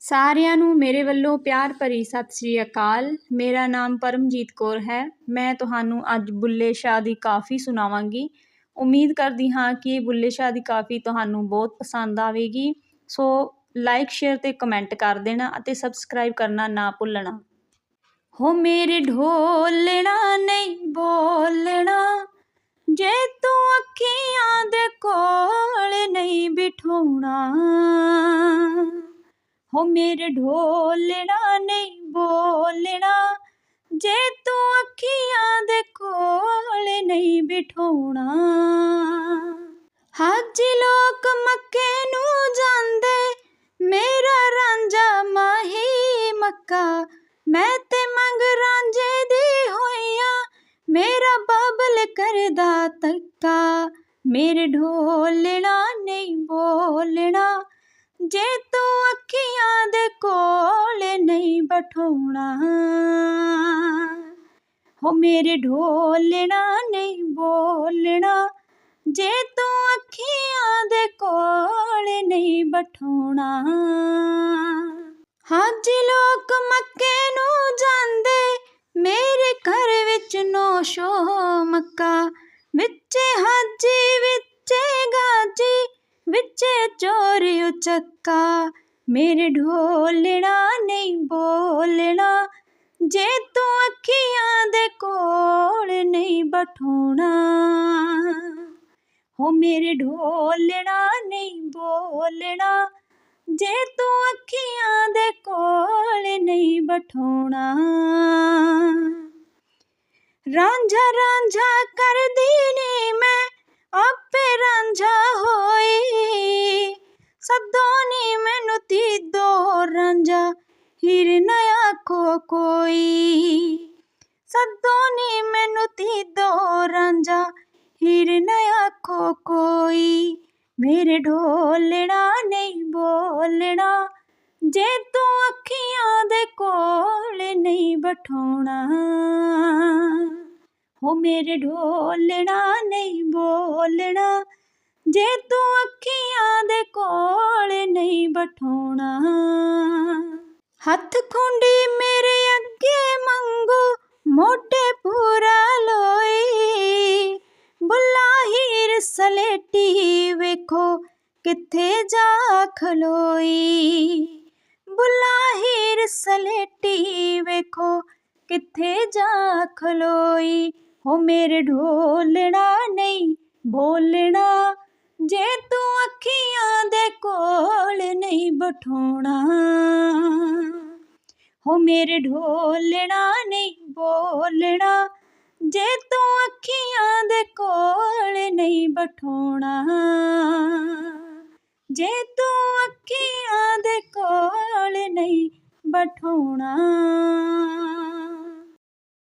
ਸਾਰਿਆਂ ਨੂੰ ਮੇਰੇ ਵੱਲੋਂ ਪਿਆਰ ਭਰੀ ਸਤਿ ਸ੍ਰੀ ਅਕਾਲ। ਮੇਰਾ ਨਾਮ ਪਰਮਜੀਤ ਕੌਰ ਹੈ। ਮੈਂ ਤੁਹਾਨੂੰ ਅੱਜ ਬੁੱਲੇ ਸ਼ਾਹ ਦੀ ਕਾਫੀ ਸੁਣਾਵਾਂਗੀ। ਉਮੀਦ ਕਰਦੀ ਹਾਂ ਕਿ ਬੁੱਲੇ ਸ਼ਾਹ ਦੀ ਕਾਫੀ ਤੁਹਾਨੂੰ ਬਹੁਤ ਪਸੰਦ ਆਵੇਗੀ। ਸੋ ਲਾਈਕ ਸ਼ੇਅਰ ਤੇ ਕਮੈਂਟ ਕਰ ਦੇਣਾ ਅਤੇ ਸਬਸਕ੍ਰਾਈਬ ਕਰਨਾ ਨਾ ਭੁੱਲਣਾ। ਹੋ ਮੇਰੇ ਢੋਲਣਾ ਨਹੀਂ ਬੋਲਣਾ। ਜੇ ਤੂੰ ਅੱਖੀਆਂ ਦੇ ਕੋਲ ਨਹੀਂ ਬਿਠਾਉਣਾ ਹੋ ਮੇਰੇ ਢੋਲਣਾ ਨਹੀਂ ਬੋਲਣਾ। ਜੇ ਤੂੰ ਅੱਖੀਆਂ ਦੇ ਕੋਲ ਨਹੀਂ ਬਿਠਾਉਣਾ। ਹਾਜੀ ਲੋਕ ਮੱਕੇ ਨੂੰ ਜਾਂਦੇ, ਮੇਰਾ ਰਾਂਝਾ ਮਾਹੀ ਮੱਕਾ। ਮੈਂ ਤੇ ਮੰਗ ਰਾਂਝੇ ਦੀ ਹੋਈਆਂ, ਮੇਰਾ ਬਾਬਲ ਕਰਦਾ ਤੱਕਾ। ਮੇਰੇ ਢੋਲਣਾ ਨਹੀਂ ਬੋਲਣਾ ਜੇ ਤੂੰ ਅੱਖੀਆਂ ਦੇ ਕੋਲ ਨਹੀਂ ਬਠਾਉਣਾ, ਹੋ ਮੇਰੇ ਢੋਲਣਾ ਨਹੀਂ ਬੋਲਣਾ। ਜੇ ਤੂੰ ਅੱਖੀਆਂ ਦੇ ਕੋਲ ਨਹੀਂ ਬਠਾਉਣਾ ਹਾਜੀ ਲੋਕ ਮੱਕੇ ਨੂੰ ਜਾਂਦੇ, ਮੇਰੇ ਘਰ ਵਿੱਚ ਨੋਸ਼ੋ ਮੱਕਾ, ਵਿੱਚ ਹਾਜੀ ਵਿੱਚੇ ਚੋਰ ਉਚੱਕਾ ਮੇਰੇ ਢੋਲਣਾ ਨਹੀਂ ਬੋਲਣਾ। ਜੇ ਤੂੰ ਅੱਖੀਆਂ ਦੇ ਕੋਲ ਨਹੀਂ ਬਠਾਉਣਾ। ਹੋ ਮੇਰੇ ਢੋਲਣਾ ਨਹੀਂ ਬੋਲਣਾ। ਜੇ ਤੂੰ ਅੱਖੀਆਂ ਦੇ ਕੋਲ ਨਹੀਂ ਬਠਾਉਣਾ। ਰਾਂਝਾ ਰਾਂਝਾ ਮੈਨੂੰ ਤੀ ਦੋ ਰਾਂਝਾ, ਹੀਰ ਨਾ ਆਖੋ ਕੋਈ। ਸੱਦੋ ਨੀ ਮੈਨੂੰ ਤੀ ਦੋ ਰਾਂਝਾ, ਹੀਰ ਨਾ ਆਖੋ ਕੋਈ। ਮੇਰੇ ਢੋਲਣਾ ਨਹੀਂ ਬੋਲਣਾ, ਜੇ ਤੂੰ ਅੱਖੀਆਂ ਦੇ ਕੋਲ ਨਹੀਂ ਬਠਾਉਣਾ। ਹੋ ਮੇਰੇ ਢੋਲਣਾ ਨਹੀਂ ਬੋਲਣਾ ਜੇ ਤੂੰ ਅੱਖੀਆਂ ਦੇ ਕੋਲ ਨਹੀਂ ਬਠਾਉਣਾ, ਹੱਥ ਖੁੰਡੀ ਮੇਰੇ ਅੱਗੇ ਮੰਗੋ ਮੋਢੇ ਪੂਰਾ ਲੋਈ। ਬੁੱਲਾ ਹੀਰ ਸਲੇਟੀ ਵੇਖੋ ਕਿੱਥੇ ਜਾ ਖਲੋਈ। ਬੁੱਲਾ ਹੀਰ ਸਲੇਟੀ ਵੇਖੋ ਕਿੱਥੇ ਜਾ ਖਲੋਈ। ਹੋ ਮੇਰੇ ਢੋਲਣਾ ਨਹੀਂ, ਬੋਲਣਾ ਜੇ ਤੂੰ ਅੱਖੀਆਂ ਦੇ ਕੋਲ ਨਹੀਂ ਬਠੋਣਾ ਹੋ ਮੇਰੇ ਢੋਲਣਾ ਨਹੀਂ ਬੋਲਣਾ, ਜੇ ਤੂੰ ਅੱਖੀਆਂ ਦੇ ਕੋਲ ਨਹੀਂ ਬਠੋਣਾ ਜੇ ਤੂੰ ਅੱਖੀਆਂ ਦੇ ਕੋਲ ਨਹੀਂ ਬਠਾਉਣਾ।